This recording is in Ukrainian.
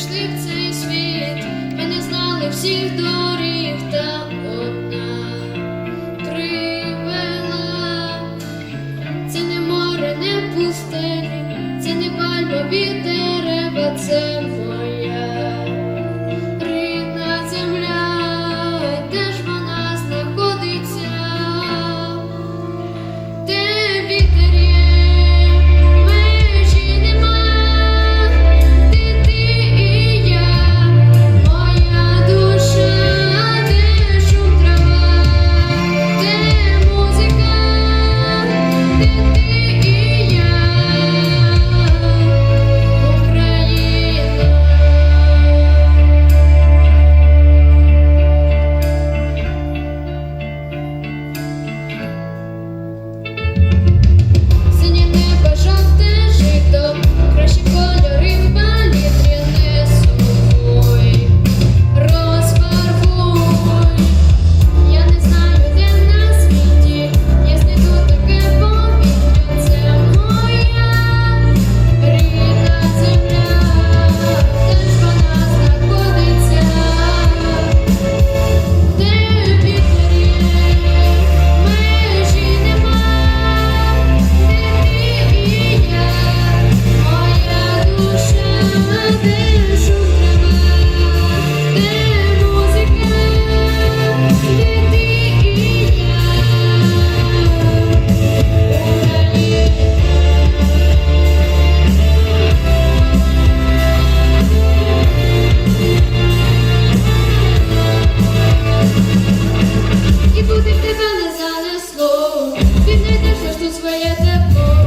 прийшли в цей світ, ми не знали всіх доріг, та одна привела Це не море, не пустелі, це не пальма від дерева, це. своє тепло.